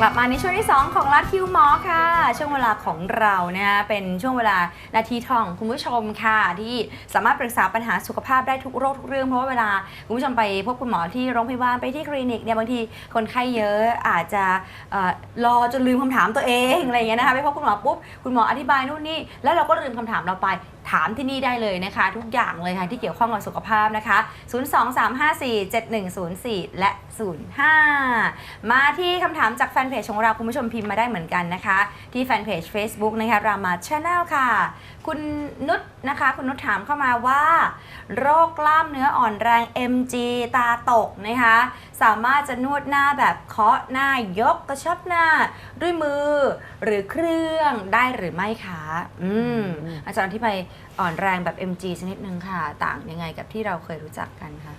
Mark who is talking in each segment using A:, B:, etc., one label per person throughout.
A: กลับมาในช่วงที่ 2 ของรัดคิวหมอค่ะ ช่วงเวลาของเราเนี่ยเป็นช่วงเวลานาทีทองคุณผู้ชมค่ะ ที่สามารถปรึกษาปัญหาสุขภาพได้ทุกโรคทุกเรื่องเพราะว่าเวลาคุณผู้ชมไปพบคุณหมอที่โรงพยาบาลไปที่คลินิกเนี่ยบางทีคนไข้เยอะอาจจะเอ่อรอจนลืมคำถามตัวเองอะไรอย่างเงี้ยนะคะไปพบคุณหมอปุ๊บคุณหมออธิบายนู่นนี่แล้วเราก็ลืมคำถามเราไป ถามที่นี่ได้เลยนะคะ ทุกอย่างเลยค่ะที่เกี่ยวข้องกับสุขภาพนะคะ 023547104 และ 05 มาที่คำถามจากแฟนเพจของเราคุณผู้ชมพิมพ์มาได้เหมือนกันนะคะ ที่แฟนเพจ Facebook นะคะรามาชาแนลค่ะ คุณนุชนะคะ คุณนุชถามเข้ามาว่า โรคกล้ามเนื้ออ่อนแรง MG ตาตกนะคะ สามารถจะนวดหน้าแบบเคาะหน้ายกกระชับหน้า ด้วยมือหรือเครื่องได้หรือไม่คะอืมอาจารย์ที่ไปอ่อนแรงแบบ MG ชนิดนึงค่ะ ต่างยังไงกับที่เราเคยรู้จักกันคะ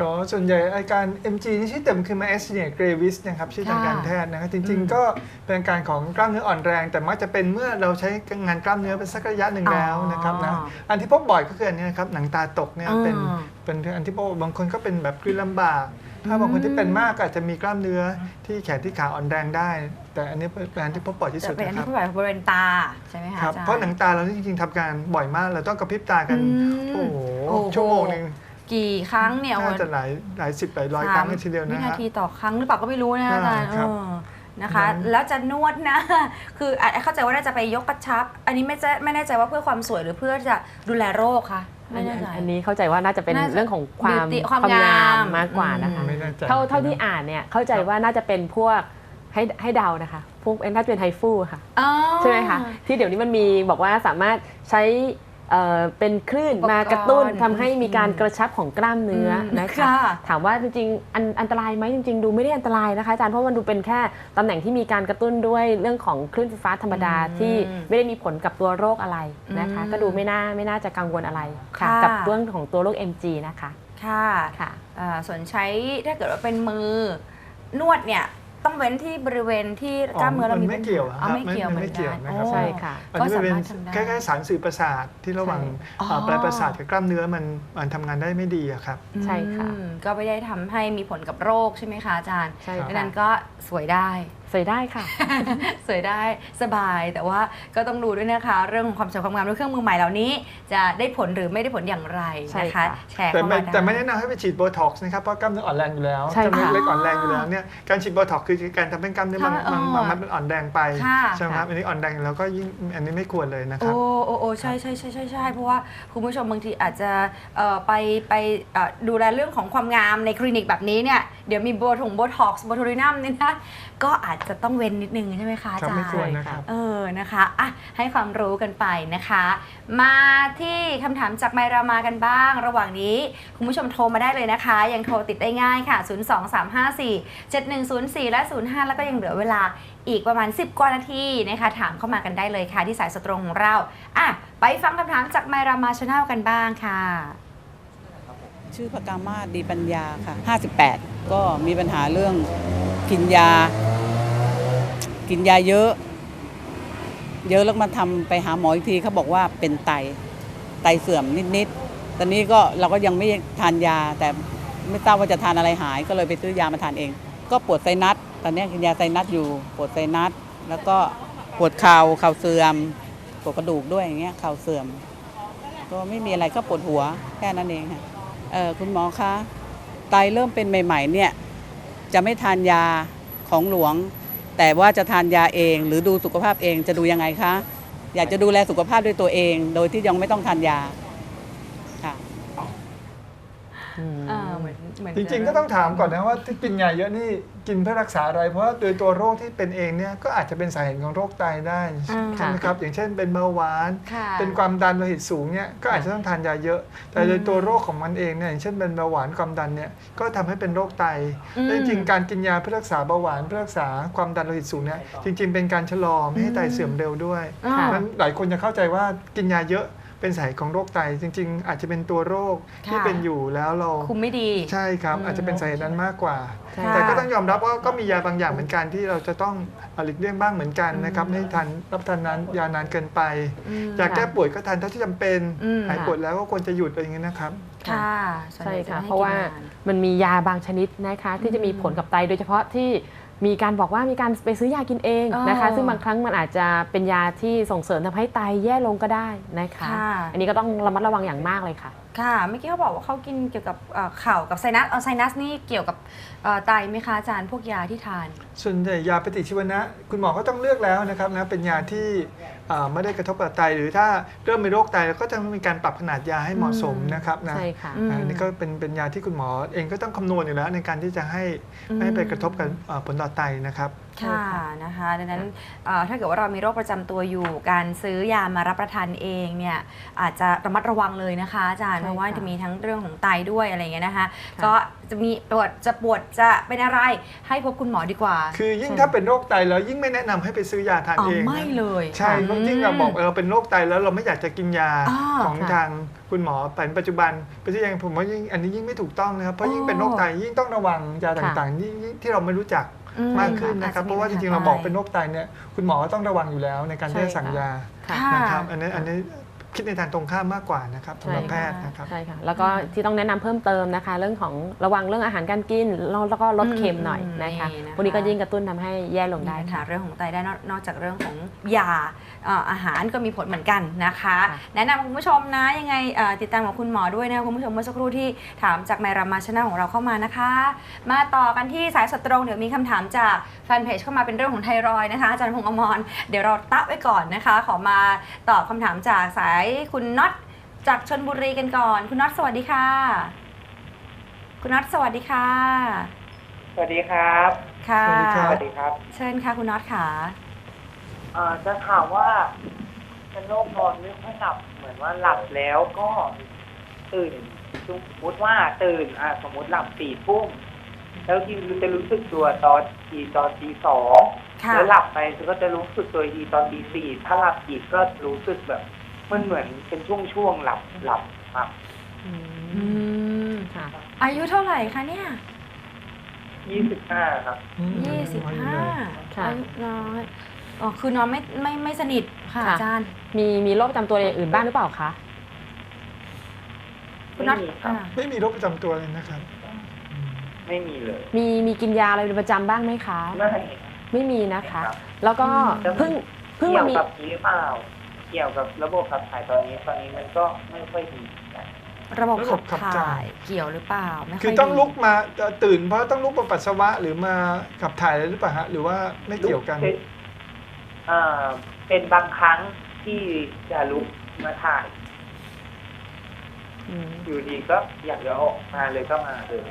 B: ก็ส่วนใหญ่อาการ MG นี่ชื่อเต็มคือ myasthenia gravis นะครับชื่อทางการแพทย์นะครับจริง
A: อืม
B: ๆก็เป็นอาการของกล้ามเนื้ออ่อนแรง แต่มักจะเป็นเมื่อเราใช้งานกล้ามเนื้อเป็นสักระยะหนึ่งแล้วนะครับนะ
A: อ๋อ
B: อันที่พบบ่อยก็คืออันนี้นะครับหนังตาตกเนี่ยเป็น
A: อ่า
B: เป็นอันที่พบบางคนก็เป็นแบบกลืนลำบาก ถ้าบางคนที่เป็นมากก็อาจจะมีกล้ามเนื้อที่แขนที่ขาอ่อนแรงได้ แต่อันนี้เป็นอันที่พบบ่อยที่
A: จะ
B: สุด
A: เป็นอัน
B: นะค
A: ที่
B: รับ
A: ผู้ใหญ่บริเวณตาใช่ไหมคะ
B: ครับ
A: อจย์
B: เพราะหนังตาเรานี่จริงๆทำการบ่อยมากเราต้องกระพริบตากัน
A: อืม
B: โอ้โห
A: โอ้โห
B: ชั่วโมงหนึ่ง
A: กี่ครั้งเนี่ย
B: น่าจะหลายหลายสิบหลายร้อยครั้งเลยทีเดียว
A: วิ
B: นะ
A: นา
B: ฮะ
A: ทีต่อครั้งหรือเปล่าก็ไม่รู้นะอาจารย์
B: อ่าครับ
A: เออนะคะ
B: อืม
A: แล้วจะนวดนะคืออาจเข้าใจว่าน่าจะไปยกกระชับ อันนี้ไม่แน่ไม่แน่ใจว่าเพื่อความสวยหรือเพื่อจะดูแลโรคคะ
C: อั
A: ไม่
C: น
A: แน่ใจ
C: อันนี้เข้าใจว่าน่าจะเป็น
A: น่าจะ
C: เรื่องของความ
A: beauty ความงาม
C: มากกว่านะคะ
A: อืม
B: ไม่แน่ใจ
C: เท่าเท่าที่อ่านเนี่ยเข้าใจว่าน่าจะเป็นพวกให้ให้เดานะคะ พวกน่าจะเป็นไฮฟูค่ะ
A: อ๋อ
C: ใช่ไหมคะที่เดี๋ยวนี้มันมีบอกว่าสามารถใช้ เอ่อเป็นคลื่น
A: อุปกรณ์
C: มากระตุ้นทำให้มีการกระชับของกล้ามเนื้ออ
A: ม
C: นะคะ
A: ค่ะ
C: ถามว่าจริงๆอันอันตรายไหมจริง ๆ ดูไม่ได้อันตรายนะคะอาจารย์เพราะมันดูเป็นแค่ตำแหน่งที่มีการกระตุ้นด้วยเรื่องของคลื่นไฟฟ้าธรรมดา
A: อืม
C: ที่ไม่ได้มีผลกับตัวโรคอะไรนะคะ
A: อืม
C: ก็ดูไม่น่าไม่น่าจะกังวลอะไรค่ะ
A: ค่ะ
C: กับเรื่องของตัวโรค MG นะคะ
A: ค่ะ
C: ค่ะ
A: อ่าส่วนใช้ถ้าเกิดว่าเป็นมือนวดเนี่ย ต้องเว้นที่บริเวณที่กล้ามเนื้อเรามี
B: นไม่เกี่ยวอะ
A: อ๋อ
B: ครับ
A: ไม่เกี่ยว
B: มัน
A: เหมื
B: ไม่
A: อน
B: เกี่
A: กั
B: ยวนนะครับ
A: โอ้
C: ใช่ค่ะ
B: อัน
A: ก็
B: นี้
A: สา
B: เป็น
A: มารถทำได้
B: คล้ายๆสารสื่อประสาทที่ระหว่าง
A: อ๋อ
B: เอ่อปลายประสาทกับกล้ามเนื้อมันมันทำงานได้ไม่ดีอะครับ
C: ใช่ค่ะ
A: อืมก็ไม่ได้ทำให้มีผลกับโรคใช่ไหมคะอาจารย์
C: ใช่
A: ดัง
C: ค่ะ
A: นั้นก็สวยได้
C: สวยได้ค่ะ
A: สวยได้สบายแต่ว่าก็ต้องดูด้วยนะคะ เรื่องของความสวยความงามด้วยเครื่องมือใหม่เหล่านี้ จะได้ผลหรือไม่ได้ผลอย่างไร
C: ใช่
A: นะคะ
C: ค่ะ
A: แชร์
B: แต่
A: เข้า
B: ไม่
A: มา
B: แต่ไม่
A: ได้
B: แนะนำให้ไปฉีดโบท็อกซ์นะครับเพราะกล้ามเนื้ออ่อนแรงอยู่แล้ว
C: ใช่
B: กล้ามเนื้อ
C: ค่ะ
B: เล็กอ่อนแรงอยู่แล้วเนี่ยการฉีดโบท็อกซ์คือการทำให้กล้ามเนื้อมัน
A: ค่ะ
B: มัน
A: เออ
B: มันมันอ่อนแรงไป
A: ค่ะ
B: ใช่ไหมครับอันนี้อ่อนแรงอยู่แล้วก็ยิ่งอันนี้ไม่ควรเลยนะค
A: โอ้
B: รับ
A: โอ้โอ้ใช่ใช่ใช่ใช่ใช่เพราะว่าคุณผู้ชมบางทีอาจจะเอ่อไปไปเอ่อดูแลเรื่องของความงามในคลินิกแบบนี้เนี่ย เดี๋ยวมีโบทงโบท็อกซ์โบทูรินัมนี่นะก็อาจจะต้องเว้นนิดนึงใช่ไหมคะอา
B: ครับ
A: จาร
B: ไม่
A: ย์
B: ควรนะครับ
A: เออนะคะอะให้ความรู้กันไปนะคะ มาที่คำถามจากไมรามากันบ้าง ระหว่างนี้คุณผู้ชมโทรมาได้เลยนะคะ ยังโทรติดได้ง่ายค่ะ 02354 7104 และ 05 แล้วก็ยังเหลือเวลาอีกประมาณ 10 กว่านาทีนะคะ ถามเข้ามากันได้เลยค่ะ ที่สายสตรงของเราอะไปฟังคำถามจากไมรามาชาแนลกันบ้างค่ะ
D: ชื่อพกามาศดีปัญญาค่ะ 58 ก็มีปัญหาเรื่อง กินยา กินยาเยอะ เยอะแล้วมาทำไปหาหมออีกทีเขาบอกว่าเป็นไต ไตเสื่อมนิดๆ ตอนนี้ก็เราก็ยังไม่ทานยา แต่ไม่ทราบว่าจะทานอะไรหาย ก็เลยไปซื้อยามาทานเอง ก็ปวดไซนัส ตอนนี้กินยาไซนัสอยู่ ปวดไซนัส แล้วก็ปวดเข่าเข่าเสื่อม ปวดกระดูกด้วยอย่างเงี้ย เข่าเสื่อม ก็ไม่มีอะไรก็ปวดหัวแค่นั้นเองค่ะ เออคุณหมอคะ ไตเริ่มเป็นใหม่ ๆ เนี่ย จะไม่ทานยาของหลวง แต่ว่าจะทานยาเอง หรือดูสุขภาพเองจะดูยังไงคะ อยากจะดูแลสุขภาพด้วยตัวเอง โดยที่ยังไม่ต้องทานยา
A: เออเหมือนเหมือน
B: จริงๆก็ต้องถามก่อนนะว่าที่กินยาเยอะนี่กินเพื่อรักษาอะไร เพราะว่าโดยตัวโรคที่เป็นเองเนี่ยก็อาจจะเป็นสาเหตุของโรคไตได้
A: อ่า
B: ใช่ไหมครับอย่างเช่นเป็นเบาหวาน
A: ค่ะ
B: เป็นความดันโลหิตสูงเนี่ยก็อาจจะต้องทานยาเยอะ แต่โดยตัวโรคของมันเองเนี่ยอย่างเช่นเป็นเบาหวานความดันเนี่ยก็ทำให้เป็นโรคไต
A: อืม
B: และจริงๆการกินยาเพื่อรักษาเบาหวานเพื่อรักษาความดันโลหิตสูงเนี่ยจริง ๆ เป็นการชะลอไม่ให้ไตเสื่อมเร็วด้วย
A: อ่า
B: เพราะฉะนั้นหลายคนจะเข้าใจว่ากินยาเยอะ เป็นสาเหตุของโรคไตจริง ๆ อาจจะเป็นตัวโรคที่
A: ค่ะ
B: เป็นอยู่แล้วเรา
A: คุมไม่ดี
B: ใช่ครับ
A: อืม
B: อาจจะเป็นสาเหตุนั้นมากกว่า
C: ใช่
A: ค่ะ
B: แต่ก็ต้องยอมรับว่าก็มียาบางอย่างเหมือนกันที่เราจะต้องหลีกเลี่ยงบ้างเหมือนกันนะครับไม่ให้ทานรับทานนั้นยานานเกินไป
A: อืม
B: อยากแก้ป่วยก็ทานเท่าที่จำเป็น
A: อืม
B: หายปวดแล้วก็ควรจะหยุดอะไรอย่างเงี้ยนะครับ
A: ค่ะส่วน
C: ใช่
A: ใหญ่จ
C: ค่ะ
A: ให้
C: เพราะว่า
A: กินนน
C: มันมียาบางชนิดนะคะที่จะมีผลกับไตโดยเฉพาะที่ มีการบอกว่ามีการไปซื้อยากินเอง
A: อ๋อ
C: นะคะ ซึ่งบางครั้งมันอาจจะเป็นยาที่ส่งเสริมทำให้ไตแย่ลงก็ได้นะคะ
A: ค่ะ
C: อันนี้ก็ต้องระมัดระวังอย่างมากเลยค่ะ
A: ค่ะเมื่อกี้เขาบอกว่าเขากินเกี่ยวกับเอ่อเข่ากับไซนัสเอาไซนัสนี่เกี่ยวกับเอ่อไตไหมคะอาจารย์พวกยาที่ทาน
B: ส่วนใหญ่ยาปฏิชีวนะ คุณหมอก็ต้องเลือกแล้วนะครับนะเป็นยาที่อ่า ไม่ได้กระทบกับไตหรือถ้าเริ่มมีโรคไตแล้วก็จะมีการปรับขนาดยาให้เหมาะสมนะครับนะ
C: ใช่ค่ะ
A: อืม
B: อันนี้ก็เป็นเป็นยาที่คุณหมอเองก็ต้องคำนวณอยู่แล้วในการที่จะให้
A: อืม
B: ไม่ให้ไปกระทบกับอ่าผลต่อไตนะครับ
C: ใช่
A: ค่ะ
C: ค่ะ
A: นะคะดังนั้นเอ่อถ้าเกิดว่าเรามีโรคประจำตัวอยู่ การซื้อยามารับประทานเองเนี่ยอาจจะระมัดระวังเลยนะคะอาจารย์
C: ใช่
A: เพราะว่า
C: ค่ะ
A: จะมีทั้งเรื่องของไตด้วยอะไรอย่างเงี้ยนะคะ
C: ค่ะ
A: ก็จะมีปวดจะปวดจะเป็นอะไรให้พบคุณหมอดีกว่า
B: คือยิ่ง
C: ใช่
B: ถ้าเป็นโรคไตแล้วยิ่งไม่แนะนำให้ไปซื้อยาทาน
A: อ๋อ
B: เองนะ
A: ไม่เลย
B: ใช่เพราะยิ่งเราบอกเราเป็นโรคไตแล้วเราไม่อยากจะกินยา
A: อ่า
B: ของ
C: ค่ะ
B: ทางคุณหมอเป็นปัจจุบันไปซื้อยาผมว่ายิ่งอันนี้ยิ่งไม่ถูกต้องนะครับเพราะยิ่งเป็นโรคไตยิ่งต้องระวังยาต่างๆยิ่งยิ่งที่เราไม่รู้จัก
A: อื
B: มากขึ้นนะครับ
A: อจจ
B: เพราะว่าจริงๆเราบอกเป็นโรคไตเนี่ยคุณหมอก็ต้องระวังอยู่แล้วในการที่จะสั่งยา
C: ค่ะ
A: ค่ะ
B: นะครับอันนี้อันนี้ คิดในทางตรงข้ามมากกว่านะครับสำหรับ
C: ใช่
B: แพทย์นะครับ
C: ใช่ค่ะแล้วก็ที่ต้องแนะนำเพิ่มเติมนะคะ เรื่องของระวังเรื่องอาหารการกินแล้วแล้วก็ลดเค็มหน่อยนะคะ
A: อืมนี่นะคะ
C: พวกนี้ก็ยิ่งกระตุ้นทำให้แย่ลงได้
A: มีปัญหา
C: ค่ะ
A: เรื่องของไตได้นอกนอกจากเรื่องของยาเอ่ออาหารก็มีผลเหมือนกันนะคะ
C: ค่ะ
A: แนะนำคุณผู้ชมนะยังไงเอ่อติดตามของคุณหมอด้วยนะคุณผู้ชมเมื่อสักครู่ที่ถามจากในรามาชนะของเราเข้ามานะคะ มาต่อกันที่สายสดตรงเดี๋ยวมีคำถามจากแฟนเพจเข้ามาเป็นเรื่องของไทรอยด์นะคะอาจารย์พงษ์อมรเดี๋ยวเราตะไว้ก่อนนะคะ ขอมาตอบคำถามจากสายคุณน็อตจากชนบุรีกันก่อน คุณน็อตสวัสดีค่ะ คุณน็อตสวัสดีค่ะ
E: สวัสดีครับ
A: ค่ะ
B: สวัสดีค
E: ส
B: รับ
E: วัสดีครับ
A: เชิญค่ะคุณน็อตค่ะ
E: เอ่อจะถามว่าเป็นโรคนอนไม่ค่อยหลับเหมือนว่าหลับแล้วก็ตื่นสมมติว่าตื่นอ่าสมมติหลับสี่ทุ่มแล้วทีจะรู้สึกตัวตอนทีตอนตีสอง
A: ค่ะ
E: แล้วหลับไปก็จะรู้สึกตัวทีตอนตีสี่ถ้าหลับอีกก็รู้สึกแบบ มันเหมือนเป็นช่วงๆหลับหลับครับ
C: อื
A: อื
C: ม
A: ม
C: ค่ะ
A: อายุเท่าไหร่คะเนี่ย
E: ยี่สิบห้าครับ
B: อืม
A: ยี่สิบห้า
C: ค่ะ
A: อายุน้อยอ๋อคือนอนไม่ไม่ไม่สนิทค่ะ
C: ค่ะ
A: อาจารย์
C: มีมีโรคประจำตัวอย่างอื่นบ้างหรือเปล่าคะ
A: คุณน็อต
E: ไม่มีครับ
A: อ่า
B: ไม่มีโรคประจำตัวเลยนะครับอืม
E: ไม่มีเลย
C: มีมีกินยาอะไรเป็นประจำบ้างไหมคะ
E: ไม่
C: ไม่มีนะคะ
E: ครับ
C: แล้วก็
E: อืม
C: เพิ่งเพิ่ง
E: เกี่
C: มา
E: ยว
C: มี
E: กับนี้หรือเปล่าเกี่ยวกับระบบขับถ่ายตอนนี้ตอนนี้มันก็ไม่ค่อยดีเหมือนกัน
A: ระบบ
B: ระบบ
A: ขับ
B: ขับ
A: ถ่า
B: ถ่าย
A: ยเกี่ยวหรือเปล่าไม่ค่
B: คือ
A: อย
B: ต้อง
A: ดี
B: ลุกมาเอ่อตื่นเพราะต้องลุกมาปัสสาวะหรือมาขับถ่ายอะไรหรือเปล่าฮะหรือว่าไม่เกี่ยวกัน
E: เป็นเอ่อเป็นบางครั้งที่จะลุกมาถ่าย
C: อืม
E: อยู่ดีก็อยากจะออกมาเลยก็มาเลย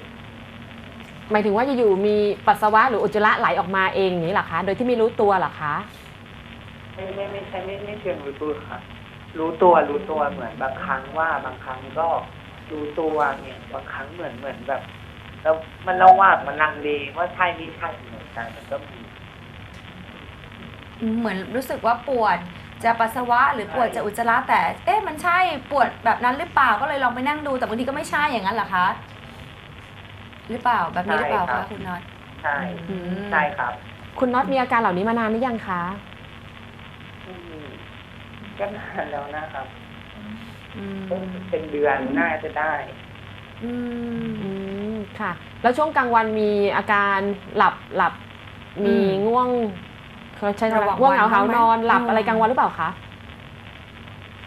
C: หมายถึงว่าอยู่ๆมีปัสสาวะหรืออุจจาระไหลออกมาเองอย่างนี้เหรอคะ โดยที่ไม่รู้ตัวเหรอคะ
E: ไม่ไม่ไม่ใช่ไม่ไม่เชิงรู้ตัวค่ะ รู้ตัวรู้ตัวเหมือนบางครั้งว่าบางครั้งก็รู้ตัวเนี่ยบางครั้งเหมือนเหมือนแบบ แล้วมันระหว่างมันลังเลว่าใช่ไม่ใช่เหมือนกันมันก็มี
A: เหมือนรู้สึกว่าปวดจะปัสสาวะหรือปวดจะอุจจาระแต่เอ๊ะมันใช่ปวดแบบนั้นหรือเปล่าก็เลยลองไปนั่งดูแต่บางทีก็ไม่ใช่อย่างนั้นเหรอคะหรือเปล่าแบบนี้หรือเปล่า
E: ใช่ครั
A: คะ
E: บ
A: คุณน็อต
E: ใช่
A: อืม
E: ใช่ครับ
C: คุณน็อตมีอาการเหล่านี้มานานหรือยังคะ
E: อืม ก็นานแล้วนะครับ
A: อืม
E: เป็นเดือนน่าจะได้
A: อืม
C: อืมค่ะ แล้วช่วงกลางวันมีอาการหลับหลับ มี
A: อืม
C: ง่วงเขาใช้คำ
A: ระหว่า
C: ว่างง่วงเหงา
A: วัน
C: หา
A: บ้างไหม
C: นอนหลับ
A: อืม
C: อะไรกลางวันหรือเปล่าคะ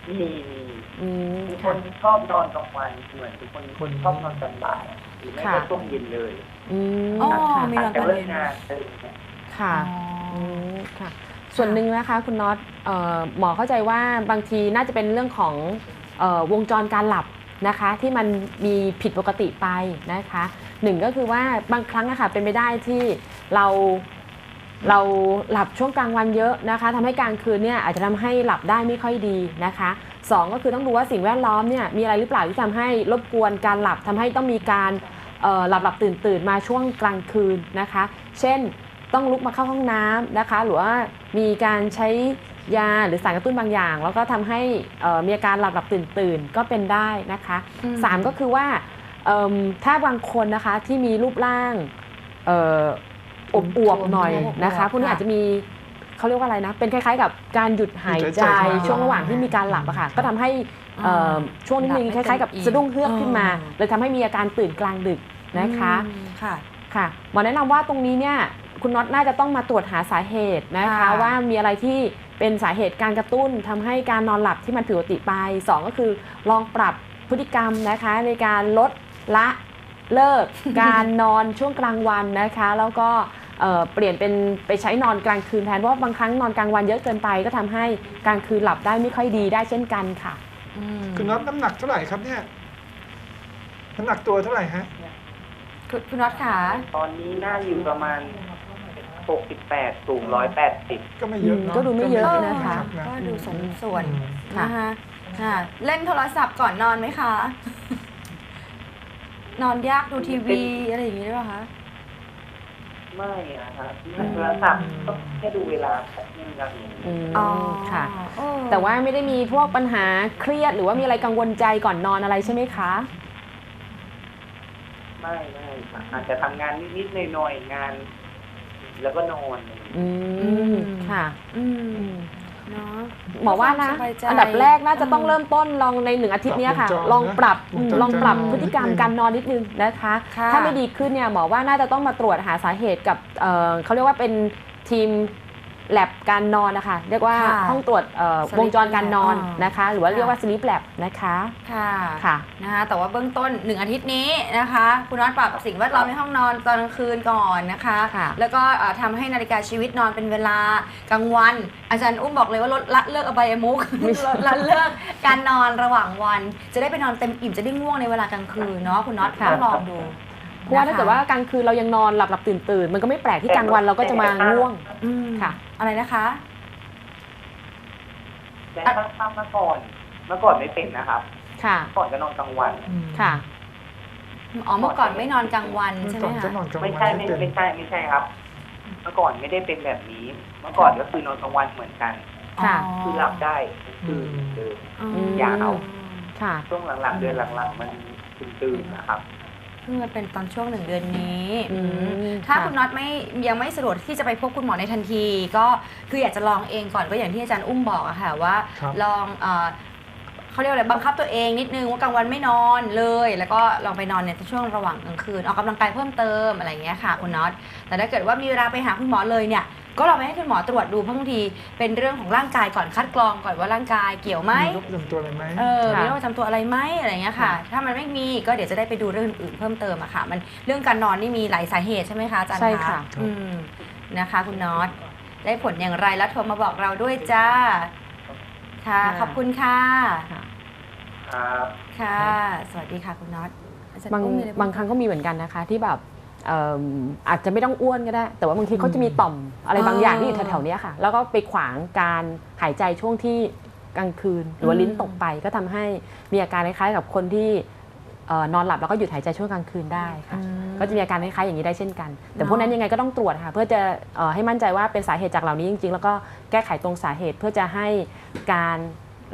E: มีมี
C: อืม
E: มีค
C: ค่ะ
E: นชอบนอนกลางวันเหมือนทุกคน
B: คน
E: ชอบนอนตอนบ่ายหรือไม่
C: ค่ะ
E: ก็ช่วงเย็นเลย
C: อืม
A: อ๋อ
C: ค่ะ
A: มี
E: อาจจะเลิกงานตื่นเนี่ย
C: ค่ะ
A: อ๋ออ
C: อืมค่ะ ส่วนหนึ่งนะคะคุณน็อตหมอเข้าใจว่าบางทีน่าจะเป็นเรื่องของออวงจรการหลับนะคะที่มันมีผิดปกติไปนะคะหนึ่งก็คือว่าบางครั้งอะค่ะเป็นไปได้ที่เราเราหลับช่วงกลางวันเยอะนะคะทำให้กลางคืนเนี่ยอาจจะทำให้หลับได้ไม่ค่อยดีนะคะสองก็คือต้องดูว่าสิ่งแวดล้อมเนี่ยมีอะไรหรือเปล่าที่ทำให้รบกวนการหลับทำให้ต้องมีการหลับหลับตื่นตื่นมาช่วงกลางคืนนะคะ เช่น ต้องลุกมาเข้าห้องน้ำนะคะ หรือว่ามีการใช้ยาหรือสารกระตุ้นบางอย่าง แล้วก็ทำให้เอ่อมีอาการหลับหลับตื่นตื่นก็เป็นได้นะคะ
A: อืม
C: สามก็คือว่าเอิ่มถ้าบางคนนะคะที่มีรูปร่างเอ่ออบอวบๆหน่อยนะคะพวกนี้อาจจะมีเขาเรียกว่าอะไรนะ เป็นคล้ายๆ กับการหยุดหายใจช่วงระหว่างที่มีการหลับอะค่ะ ก็ทำให้เอ่อช่วงนี้มีคล้ายๆ กับสะดุ้งเฮือกขึ้นมาเลยทำให้มีอาการตื่นกลางดึกนะคะ
A: อืมค่ะ
C: ค่ะหมอแนะนำว่าตรงนี้เนี่ย คุณน็อตน่าจะต้องมาตรวจหาสาเหตุนะคะ
A: ค่ะ
C: ว่ามีอะไรที่เป็นสาเหตุการกระตุ้นทำให้การนอนหลับที่มันผิดปกติไปสองก็คือลองปรับพฤติกรรมนะคะในการลดละเลิกการนอนช่วงกลางวันนะคะ แล้วก็เอ่อเปลี่ยนเป็นไปใช้นอนกลางคืนแทนเพราะว่าบางครั้งนอนกลางวันเยอะเกินไป ก็ทำให้กลางคืนหลับได้ไม่ค่อยดีได้เช่นกันค่ะ
A: อืม
B: คุณน็อตน้ำหนักเท่าไหร่ครับเนี่ยน้ำหนักตัวเท่าไหร่ฮะ
A: คุณคุณน็อตค่ะ
E: ตอนนี้น่าอยู่ประมาณ 68 สูง 180
B: ก็ไม่เยอะ
C: อืม
B: เนาะ
C: ก็ดูไม่เยอะ
B: ม่
C: นะคะ
B: รับนะ
A: ก็ดูสมส่วน
B: อืม
C: ค่ะ
A: นะคะค่ะ เล่นโทรศัพท์ก่อนนอนไหมคะ นอนยากดูทีวี อะไรอย่างนี้ด้วยเหรอคะ
E: ไม่นะครับโทรศัพท์ก็แค่ดูเวลาแป๊บนึงครับ
C: อืม
A: อ๋อ
C: ค่ะ
A: เออ
C: แต่ว่าไม่ได้มีพวกปัญหาเครียดหรือว่ามีอะไรกังวลใจก่อนนอนอะไรใช่ไหมคะ
E: ไม่ไม่ครับอาจจะทำงานนิดๆหน่อยๆงาน แล้วก็นอน
C: อืมค่ะ
A: อื
C: อื
A: ม
C: ม
A: เนาะ
C: หมอว่านะ
A: สบายใจ
C: อันดับแรกน่าจะต้องเริ่มต้นลองในหนึ่งอาทิตย์เนี้ยค่ะ
B: ปรับวงจร
C: ลองปรับ
B: นะวงจร
C: ลองปรับ
B: การนอน
C: พฤติกรรม
B: นิดนึง
C: การนอนนิดนึงนะคะ
A: ค่ะ
C: ถ้าไม่ดีขึ้นเนี่ยหมอว่าน่าจะต้องมาตรวจหาสาเหตุกับเอ่อเขาเรียกว่าเป็นทีม แลบการนอนนะคะ เรียกว่า
A: ค่ะ
C: ห้องตรวจเอ่อ
A: Sleep
C: วงจรการนอน
A: Lab
C: นะคะ หรือว่า
A: ค่ะ
C: เรียกว่า sleep lab นะคะ
A: ค่ะ
C: ค่ะ
A: นะคะแต่ว่าเบื้องต้น1อาทิตย์นี้นะคะ คุณน็อตปรับสิ่งแวดล้อมในห้องนอนตอนกลางคืนก่อนนะคะ
C: ค่ะ
A: แล้วก็เอ่อทำให้นาฬิกาชีวิตนอนเป็นเวลากลางวัน อาจารย์อุ้มบอกเลยว่าลดละเลิกอบายมุกลดละเลิกการนอนระหว่างวัน จะได้ไปนอนเต็มอิ่มจะได้ง่วงในเวลากลางคืนเนาะคุณน็อต
C: ค่ะ
A: ต้องลองดู
C: เพราะว่าถ้าเกิดว่ากลางคืนเรายังนอนหลับหลับตื่นตื่นๆมันก็ไม่แปลกที่กลางวันเราก็จะมาง่วง
A: อืม
C: ค่ะ
A: อะไรนะคะ
E: แต่ถ้าทำมาก่อน เมื่อก่อนไม่เป็นนะครับ
C: ค่ะ
E: เมื่อก่อนก็นอนกลางวัน
B: อืม
C: ค่ะ
A: อ๋อเมื่อก่อนไม่นอนกลางวัน
B: เมื่อ
A: ใช่ไห
B: ก่
A: ม
B: อน
A: คะ
B: จะนอนกลาง
E: ไม่
B: วัน
E: ใช่
B: ไม่
E: ไม่
B: เป็น
E: ไม่ใช่ไม่ใช่ครับ เมื่อก่อนไม่ได้เป็นแบบนี้ เมื่อก่อนก็คือนอนกลางวันเหมือนกัน
C: ค่ะ
E: คือหลับได้คือเดิม
A: อืม
C: อืม
E: ยาว
C: ค่ะ
E: ช่วงหลังๆเดือนหลังๆมันตื่นๆนะครับ
A: เพิ่งมาเป็นตอนช่วงหนึ่งเดือนนี้
C: อืม
A: อืมถ้า
C: ค่ะ
A: คุณน็อตไม่ยังไม่สะดวกที่จะไปพบคุณหมอในทันที ก็คืออยากจะลองเองก่อนก็อย่างที่อาจารย์อุ้มบอกอะค่ะว่า
B: ครับ
A: ลองเอ่อเขาเรียกว่าอะไรบังคับตัวเองนิดนึงว่ากลางวันไม่นอนเลย แล้วก็ลองไปนอนในช่วงระหว่างกลางคืนออกกำลังกายเพิ่มเติมอะไรอย่างเงี้ยค่ะคุณน็อตแต่ถ้าเกิดว่ามีเวลาไปหาคุณหมอเลยเนี่ย ก็ลองไปให้คุณหมอตรวจดูเพราะบางทีเป็นเรื่องของร่างกายก่อนคัดกรองก่อนว่าร่างกายเกี่ยวไหม
B: มีโรคประจำตัวอะไรไหม
A: เออ
C: ค่ะ
A: มีโรคประจำตัวอะไรไหมอะไรเงี้ยค่ะ ถ้ามันไม่มีก็เดี๋ยวจะได้ไปดูเรื่องอื่นๆเพิ่มเติมอะค่ะ มันเรื่องการนอนนี่มีหลายสาเหตุใช่ไหมคะอาจารย์
C: ใช่ค่ะ
A: อืมนะคะ คุณน็อตได้ผลอย่างไรแล้วโทรมาบอกเราด้วยจ้า ค่ะ ขอบคุณค่ะ
C: ค่ะ
E: ครับ
A: ค่ะ สวัสดีค่ะคุณน็อตอจรย์
C: บาง
A: อุ้มมีอะไบา
C: งครั้งก็มีเหมือนกันนะคะ ที่แบบเอิ่มอาจจะไม่ต้องอ้วนก็ได้ แต่ว่าบางทีเขาจะมีต่อมอะไรบางอย่างที่อยู่แถวๆเนี้ยค่ะ แล้วก็ไปขวางการหายใจช่วงที่กลางคืน หรือว่าลิ้นตกไปก็ทำให้มีอาการคล้ายๆกับคนที่เอ่อนอนหลับแล้วก็หยุดหายใจช่วงกลางคืนได้ค่ะ
A: อืม
C: ก็จะมีอาการคล้ายๆอย่างนี้ได้เช่นกัน แต่
A: เนอะ
C: พวกนั้นยังไงก็ต้องตรวจค่ะ เพื่อจะเอ่อให้มั่นใจว่าเป็นสาเหตุจากเหล่านี้จริง ๆ แล้วก็แก้ไขตรงสาเหตุเพื่อจะให้การ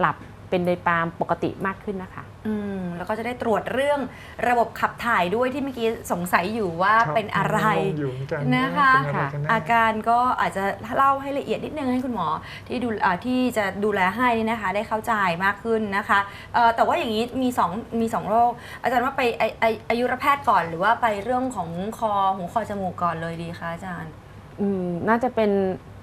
C: หลับ เป็นในตามปกติมากขึ้นนะคะ
A: อืมแล้วก็จะได้ตรวจเรื่องระบบขับถ่ายด้วยที่เมื่อกี้สงสัยอยู่ว่า
B: ครับ
A: เป็นอะไร
B: งงอยู่เหมือนกัน
A: นะคะ
B: เป็นอะไรกันแน่
A: อาการก็อาจจะเล่าให้ละเอียดนิดนึงให้คุณหมอที่ดูอ่าที่จะดูแลให้นี่นะคะ ได้เข้าใจมากขึ้นนะคะเอ่อแต่ว่าอย่างนี้มี2มีสองโรค อาจารย์ว่าไปไอไออายุรแพทย์ก่อนหรือว่าไปเรื่องของคอหูคอจมูกก่อนเลยดีคะอาจารย์
C: อืมน่าจะเป็น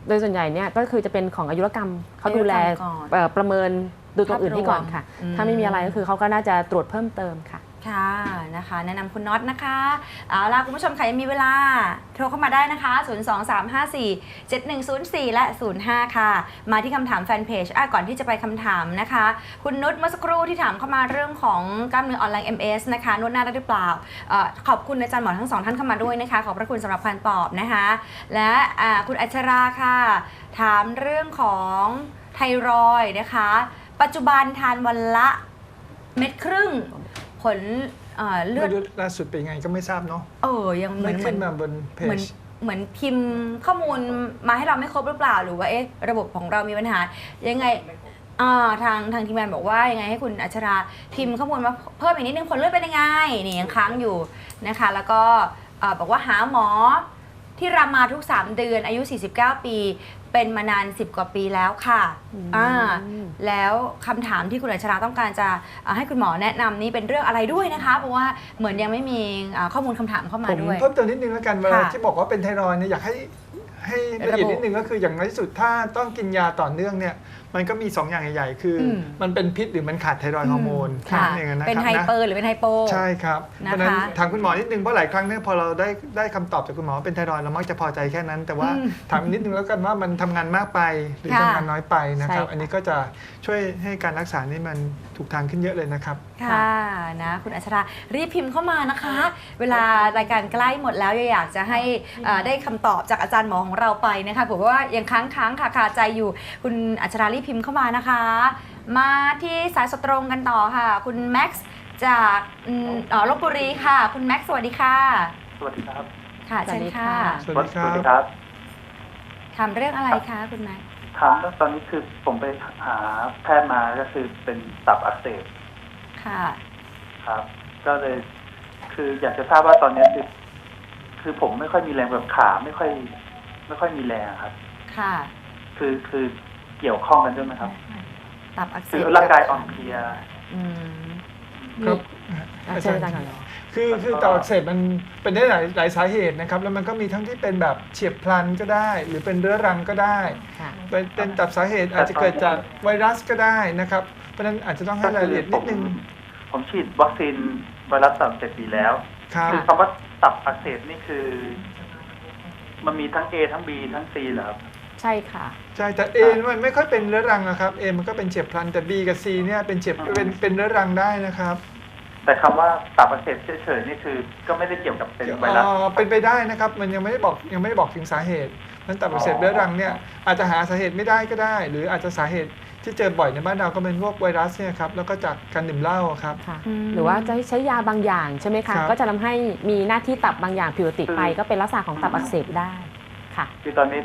C: โดยส่วนใหญ่เนี่ยก็คือจะเป็นของอายุรกรรมเขาดูแล
A: อายุรกรรมก่อน
C: เอ่อประเมิน ดูตัวอื่นให้ก่อนค่ะ
A: อืม
C: ถ้าไม่มีอะไรก็คือเขาก็น่าจะตรวจเพิ่มเติมค่ะ
A: ค่ะนะคะ แนะนำคุณน็อตนะคะเอาล่ะคุณผู้ชมใครยังมีเวลา โทรเข้ามาได้นะคะ 023547104 และ 05 ค่ะ มาที่คำถามแฟนเพจอะก่อนที่จะไปคำถามนะคะ คุณนุชเมื่อสักครู่ที่ถามเข้ามาเรื่องของกล้ามเนื้อออนไลน์ MS นะคะนวดหน้าได้หรือเปล่าเออขอบคุณอาจารย์หมอทั้งสองท่านเข้ามาด้วยนะคะ ขอบพระคุณสำหรับการตอบนะคะ และอ่าคุณอัชราค่ะ ถามเรื่องของไทรอยด์นะคะ ปัจจุบันทานวันละเม็ดครึ่ง ผลเอ่อเลือด
B: ไม่รู้ล่าสุดเป็นไงก็ไม่ทราบเนาะ
A: เออ ยังเหมื
B: ไม่
A: อนเหมื
B: ขึ้
A: อนน
B: มาบนเพ
A: เหมือน
B: จ
A: เหมือนพิมพ์ข้อมูลมาให้เราไม่ครบหรือเปล่า หรือว่าเอ๊ะระบบของเรามีปัญหา ยังไงอ่าทางทางทีมงานบอกว่ายังไงให้คุณอัชราพิมพ์ข้อมูลมาเพิ่มอีกนิดนึงผลเลือดเป็นยังไงนี่ยังค้างอยู่นะคะ แล้วก็เอ่อบอกว่าหาหมอที่รามาทุก 3 เดือนอายุ 49 ปี เป็นมานาน 10 กว่าปีแล้วค่ะ
C: อืม
A: อ่าแล้วคำถามที่คุณอัชราต้องการจะอ่าให้คุณหมอแนะนำนี้เป็นเรื่องอะไรด้วยนะคะ เพราะว่าเหมือนยังไม่มีอ่าข้อมูลคำถามเข้ามา
B: ผม
A: ด้วย
B: เพิ่มเติมนิดนึงแล้วกันเวลา
A: ค่ะ
B: ที่บอกว่าเป็นไทรอยด์เนี่ยอยากให้ให้ละเอียด
A: ระบุ
B: นิดนึงก็คืออย่างน้อยที่สุดถ้าต้องกินยาต่อเนื่องเนี่ย มันก็มี 2 อย่างใหญ่ๆ คืออ
A: ม
B: มันเป็นพิษหรือมันขาดไทรอยด์ฮอร์โมน
A: ค่ะ
B: แค่นั้นเองนะครับ
A: เป็นไฮ
B: นะ
A: เปอร์หรือเป็นไฮโป
B: ใช่ครับ
A: นะคะ
B: เพราะฉะนั้นถามคุณหมอนิดนึงเพราะหลายครั้งเนี่ยพอเราได้ได้คำตอบจากคุณหมอว่าเป็นไทรอยด์เรามักจะพอใจแค่นั้น แต่ว่า
A: อืม
B: ถามนิดนึงแล้วกันว่ามันทำงานมากไปหรือ
A: ค่ะ
B: ทำงานน้อยไปนะครับ
C: ใช่ค่ะ
B: อันนี้ก็จะช่วยให้การรักษานี่มันถูกทางขึ้นเยอะเลยนะครับ
A: ค่ะนะคุณอัชรารีบพิมพ์เข้ามานะคะ เวลารายการใกล้หมดแล้วอยากจะให้เอ่อได้คำตอบจากอาจารย์หมอของเราไปนะคะผมว่ายังค้างค้างๆคาคาใจอยู่คุณอัชรารีบพิมพ์เข้ามานะคะ มาที่สายสตรงกันต่อค่ะ คุณแม็กซ์จากอืมอ๋อลบบุรีค่ะ คุณแม็กซ์สวัสดีค่ะ
F: สวัสดีครับ
A: ค่ะ
C: สวั
A: เชิ
C: ส
A: ญ
C: ดี
A: ค่ะ
C: ค่ะ
B: สวัสดีครับ
F: ครับ
A: ถามเรื่องอะไรคะคุณแม็กซ์
F: ถามว่าตอนนี้คือผมไปหาแพทย์มาก็คือเป็นตับอักเสบ
A: ค่ะ
F: ครับ ก็เลย คืออยากจะทราบว่าตอนนี้คือคือผมไม่ค่อยมีแรงแบบขาไม่ค่อย ไม่ค่อยมีแรงครับ
A: ค่ะ
F: คือคือ เกี่ยวข้องกันด้วยไหมครับ
A: ตับอักเส
F: คือบร่างกายอ่อนเพลีย
A: อืม
B: ครับ
C: อะเชิญอาจารย์ก่อนเลย
B: คือคือตับอักเสบมันเป็นได้หลายหลายสาเหตุนะครับ แล้วมันก็มีทั้งที่เป็นแบบเฉียบพลันก็ได้ หรือเป็นเรื้อรังก็ได้
C: ค่ะ
B: เป็นเป็นตับสาเหตุอาจจะเกิดจากไวรัสก็ได้นะครับ เพราะฉะนั้นอาจจะต้องให้รายละเอียดนิดนึง
F: ผมฉีดวัคซีนไวรัสตับอักเสบปีแล้ว
B: ครับ
F: คือคำว่าตับอักเสบนี่คือ มันมีทั้ง A ทั้ง B ทั้ง C เหรอครับ
C: ใช่ค่ะ
B: ใช่แต่ A มันไม่ค่อยเป็นเรื้อรังนะครับ A มันก็เป็นเฉียบพลันแต่ B กับ C เนี่ยเป็นเฉียบเป็นเป็นเรื้อรังได้นะครับ
F: แต่คำว่าตับอักเสบเฉยๆนี่คือ ก็ไม่ได้เกี่ยวกับเป็นไวรัส
B: เอ่อเป็นไปได้นะครับ มันยังไม่ได้บอกยังไม่ได้บอกถึงสาเหตุนั้นตับอักเสบเรื้อรังเนี่ยอาจจะหาสาเหตุไม่ได้ก็ได้ หรืออาจจะสาเหตุที่เจอบ่อยในบ้านเราก็เป็นพวกไวรัสเนี่ยครับแล้วก็จากการดื่มเหล้าครับ
C: ค่ะ
A: อืม
C: หรือว่าจะใช้ยาบางอย่างใช่ไหม
B: ครั
C: คะ
B: บ
C: ก็จะทำให้มีหน้าที่ตับบางอย่างผิดปกติไป
F: คือ
C: ก็เป็นลักษณะของตับอักเสบได้ค่ะ
F: คือตอนนี้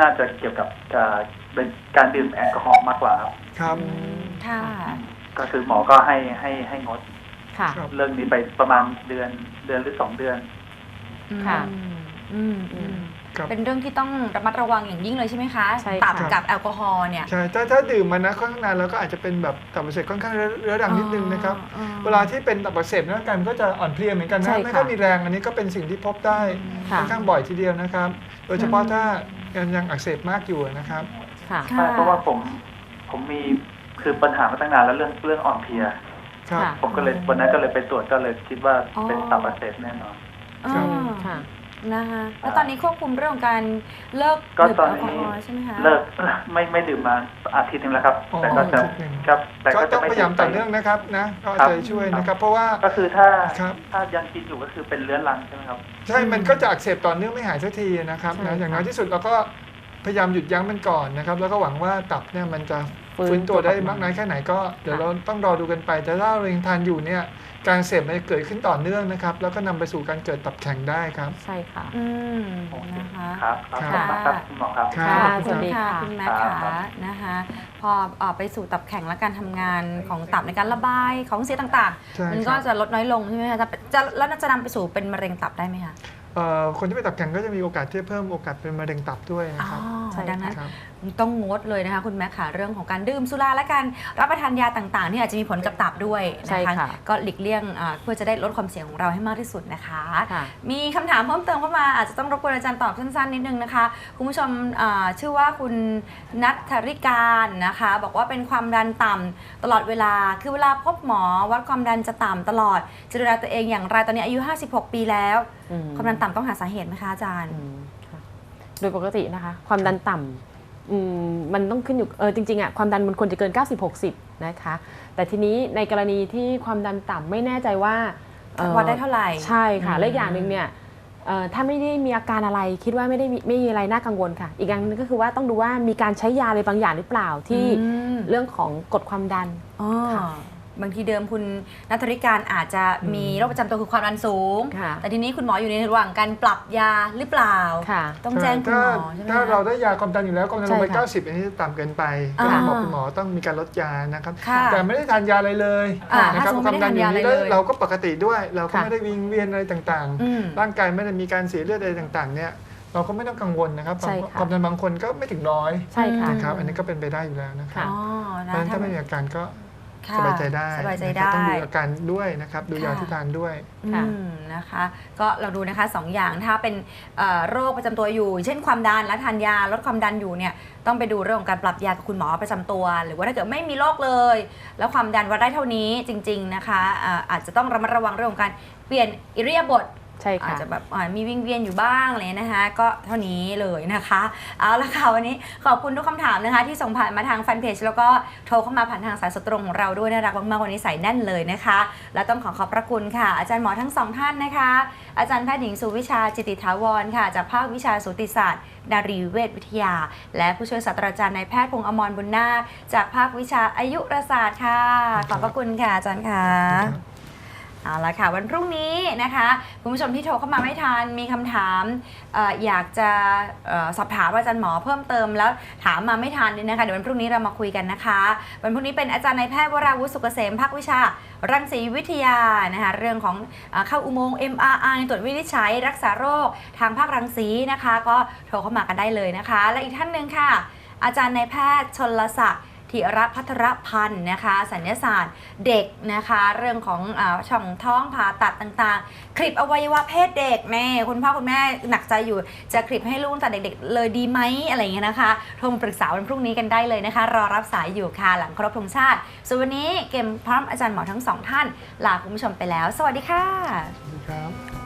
F: น่าจะเกี่ยวกับการเป็นการดื่มแอลกอฮอล์มากกว่าครับ
B: ครับ
A: ค่ะ
F: ก็คือหมอก็ให้ให้ให้งด
C: ค่ะ
B: ครับ
F: เรื่องนี้ไปประมาณเดือนเดือนหรือสองเดือน
C: ค่ะ
A: อืมอืม
B: ครับ
A: เป็นเรื่องที่ต้องระมัดระวังอย่างยิ่งเลยใช่ไหมคะ
C: ใช่ค่ะ
A: ตับกับแอลกอฮอล์เนี่ย
B: ใช่ถ้าถ้าดื่มมานะค่อนข้างนานแล้วก็อาจจะเป็นแบบตับอักเสบค่อนข้างเรื้อเรื้อรังนิดนึงนะครับ
A: อ๋อ
B: เวลาที่เป็นตับอักเสบร่างกายมันก็จะอ่อนเพลียเหมือนกัน
C: ใช่
B: นะ
C: ค่ะ
B: ไม่ค่อยมีแรงอันนี้ก็เป็นสิ่งที่พบได้
C: ค่ะ
B: ค่อนข้างบ่อยทีเดียวนะครับ โดยเฉพาะถ้า ยังยังอักเสบมากอยู่นะครับ
C: ค่ะ
A: ค่ะ
F: เพราะว่าผมผมมีคือปัญหามาตั้งนานแล้วเรื่องเรื่องอ่อนเพลีย
B: ครับ
C: ค่ะ
F: ผมก็เลยวันนั้นก็เลยไปตรวจก็เลยคิดว่า
A: อ๋อ
F: เป็นตับอักเสบแน่นอน
B: ครับ
A: อ๋อ
C: ค่ะ
A: นะคะแล้วตอนนี้ควบคุมเรื่องของการเลิก
F: ก็
A: ดื่ม
F: ตอน
A: แอลกอ
F: นี้
A: ฮอล์ใช่ไหมคะ
F: เลิกไม่ไม่ดื่มมาอาทิตย์หนึงแล้วครับ
B: อ๋อ
F: แต่ก็จะ
B: อาทิตย์หนึ่ง
F: ครับแต่
B: ก็
F: ก็
B: ต้
F: จะ
B: อง
F: ไม่
B: พยายามต่อเนื่องนะครับนะก็เอาใจช่วยนะครับ เพราะว่า
F: ก็คือถ้า
B: ครับ
F: ถ้ายังกินอยู่ก็คือเป็นเรื้อรังใช่ไหมครับ
B: ใช่ มันก็จะอักเสบต่อเนื่องไม่หายสักทีนะครับ
C: ใช่
B: นะ
C: ค่ะ
B: อย่างน้อยที่สุดเราก็พยายามหยุดยั้งมันก่อนนะครับ แล้วก็หวังว่าตับเนี่ยมันจะ
C: ฟื้น
B: ฟื้นตัวได้
C: ตัวกลับมามา
B: กน้อยแค่ไหนก็เดี๋ยว
C: ค่ะ
B: เราต้องรอดูกันไป แต่ถ้าเรายังทานอยู่เนี่ยการอักเสพมันจะเกิดขึ้นต่อเนื่องนะครับ แล้วก็นำไปสู่การเกิดตับแข็งได้ครับ
C: ใช่ค่ะ
A: อืม
F: โอเค
A: นะคะ
F: ครับครับ
B: ค่ะ
F: ขอบคุณครับคุณหมอครับ
B: ครับ
C: ค่ะ
B: ขอบ
C: ส
B: คุณ
C: วัสดี
A: ค่ะ
C: ค่ะ
A: คุณแม่
F: ครับ
A: ขานะคะพอเอ่อไปสู่ตับแข็งและการทำงานของตับในการระบายของเสียต่าง
B: ใช่
A: ๆมัน
B: ค
A: ก็
B: รับ
A: จะลดน้อยลงใช่ไหมคะจะจะแล้วจะนำไปสู่เป็นมะเร็งตับได้ไหมคะ
B: เอ่อคนที่เป็นตับแข็งก็จะมีโอกาสที่จะเพิ่มโอกาสเป็นมะเร็งตับด้วยนะครับ
C: ใช่
A: ดังนั้น
B: ครับ
A: ต้องงดเลยนะคะคุณแม่ค่ะเรื่องของการดื่มสุราและการรับประทานยาต่างๆที่อาจจะมีผลกับตับด้วย
C: ใช่
A: นะคะ
C: ค่ะ
A: ก็หลีกเลี่ยงอ่าเพื่อจะได้ลดความเสี่ยงของเราให้มากที่สุดนะคะ
C: ค่ะ
A: มีคำถามเพิ่มเติมเข้ามาอาจจะต้องรบกวนอาจารย์ตอบสั้นๆนิดนึงนะคะ คุณผู้ชมอ่าชื่อว่าคุณนัทธริการนะคะ บอกว่าเป็นความดันต่ำตลอดเวลาคือเวลาพบหมอวัดความดันจะต่ำตลอดจะดูแลตัวเองอย่างไรตอนนี้อายุ 56 ปีแล้ว
C: อืม
A: ความดันต่ำต้องหาสาเหตุไหมคะอาจารย์
C: อืมค่ะโดยปกตินะคะ ความดันต่ำอื มมันต้องขึ้นอยู่เออจริงๆอะความดันมันควรจะเกิน 90-60 นะคะ แต่ทีนี้ในกรณีที่ความดันต่ำไม่แน่ใจว่าเอ่อ
A: วัดได้เท่าไหร่
C: ใช่ค่ะ
A: อืม
C: และอีกอย่างหนึ่งเนี่ยเอ่อถ้าไม่ได้มีอาการอะไรคิดว่าไม่ได้มีไม่มีอะไรน่ากังวลค่ะ อีกอย่างหนึงก็คือว่าต้องดูว่ามีการใช้ยาอะไรบางอย่างหรือเปล่าที่
A: อืม
C: เรื่องของกดความดัน
A: อ๋อ
C: ค่ะ
A: บางทีเดิมคุณนัทธริการอาจจะมีโรคประจำตัวคือความดันสูง
C: ค่ะ
A: แต่ทีนี้คุณหมออยู่ในระหว่างการปรับยาหรือเปล่า
C: ค่ะ
A: ต้องแจ้งคุณ
B: ถ้า
A: หมอใช่ไหม
B: ถ้า
A: คะ
B: เราได้ยาความดันอยู่แล้วความดันลงไป
C: ใช่ค่ะ
B: 90 อันนี้ต่ำเกินไป
A: อ่า
B: ก็ต้องบอกคุณหมอต้องมีการลดยานะครับ
A: ค่ะ
B: แต่ไม่ได้ทานยาอะไรเลย
A: อ่า
B: นะครั
A: ถ้าสมมุติ
B: ความดันอยู่
A: ไม่ได้ทานยาอะไร
B: นี้แล้ว
A: เลย
B: เราก็ปกติด้วย เราก็
C: ค่ะ
B: ไม่ได้วิงเวียนอะไรต่าง
A: อืม
B: ๆ ร่างกายไม่ได้มีการเสียเลือดอะไรต่างๆ เนี่ยเราก็ไม่ต้องกังวลนะครับ
C: ใช่ค่ะ
B: ความดันบางคนก็ไม่ถึงร้อย
C: ใช่ค่ะ
B: นะครับ อันนี้ก็เป็นไปได้อยู่แล้วนะครับ
A: อ๋อ
B: เพ
A: นะ
B: ราะฉะนั้น
A: ถ้า
B: ถ้า
A: มั
B: ไม่
A: น
B: มีอาการก็
A: ค่ะ
B: สบายใจได้
A: สบายใจ
B: นะครับ
A: ได้
B: ต้องดูอาการด้วยนะครับ ดูยา
A: ค่ะ
B: ที่ทานด้วย
C: ค่ะ
A: อืมนะคะ ก็เราดูนะคะสองอย่างถ้าเป็นเอ่อโรคประจำตัวอยู่ เช่นความดันและทานยาลดความดันอยู่เนี่ยต้องไปดูเรื่องของการปรับยากับคุณหมอประจำตัว หรือว่าถ้าเกิดไม่มีโรคเลย แล้วความดันวัดได้เท่านี้จริง ๆนะคะอ่าอาจจะต้องระมัดระวังเรื่องของการเปลี่ยนอิริยาบถ
C: ใช่ค่ะ
A: จะแบบมีวิ่งเวียนอยู่บ้างเลยนะคะก็เท่านี้เลยนะคะ เอาละค่ะวันนี้ขอบคุณทุกคำถามนะคะ ที่ส่งผ่านมาทางแฟนเพจแล้วก็โทรเข้ามาผ่านทางสายสดตรงของเราด้วยน่ารักมากๆวันนี้ใส่แน่นเลยนะคะ และต้องขอขอบพระคุณค่ะ อาจารย์หมอทั้งสองท่านนะคะ อาจารย์แพทย์หญิงสุวิชาจิติถาวรค่ะ จากภาควิชาสูติศาสตร์นารีเวชวิทยา และผู้ช่วยศาสตราจารย์นายแพทย์พงษ์อมรบุญนาคจากภาควิชาอายุรศาสตร์ค่ะขอบพระคุณค่ะอาจารย์ค่ะ เอาละค่ะ วันพรุ่งนี้นะคะ คุณผู้ชมที่โทรเข้ามาไม่ทันมีคำถามเอออยากจะเออสอบถามอาจารย์หมอเพิ่มเติมแล้วถามมาไม่ทันเนี่ยนะคะเดี๋ยววันพรุ่งนี้เรามาคุยกันนะคะ วันพรุ่งนี้เป็นอาจารย์นายแพทย์วราวุฒิสุกเกษมภาควิชา รังสีวิทยานะคะเรื่องของเออเข้าอุโมงค์ MRI ตรวจวินิจฉัย รักษาโรคทางภาครังสีนะคะ ก็โทรเข้ามากันได้เลยนะคะ และอีกท่านหนึ่งค่ะ อาจารย์นายแพทย์ชนลศักดิ์ ธีรพัทรพันธ์นะคะสัญญศาสตร์เด็กนะคะ เรื่องของอช่องท้องผ่าตัดต่างๆ คลิปอวัยวะเพศเด็กแน่คุณพ่อคุณแม่หนักใจอยู่จะคลิปให้ลูกตั้งแต่เด็กๆ เลยดีไหมอะไรอย่างเงี้ยนะคะโทรมาปรึกษาวันพรุ่งนี้กันได้เลยนะคะ รอรับสายอยู่ค่ะหลังครบธงชาติ ส่วนวันนี้เกมพร้อมอาจารย์หมอทั้งสองท่าน ลาคุณผู้ชมไปแล้ว สวัสดีค่ะสวัสดี
B: ครับ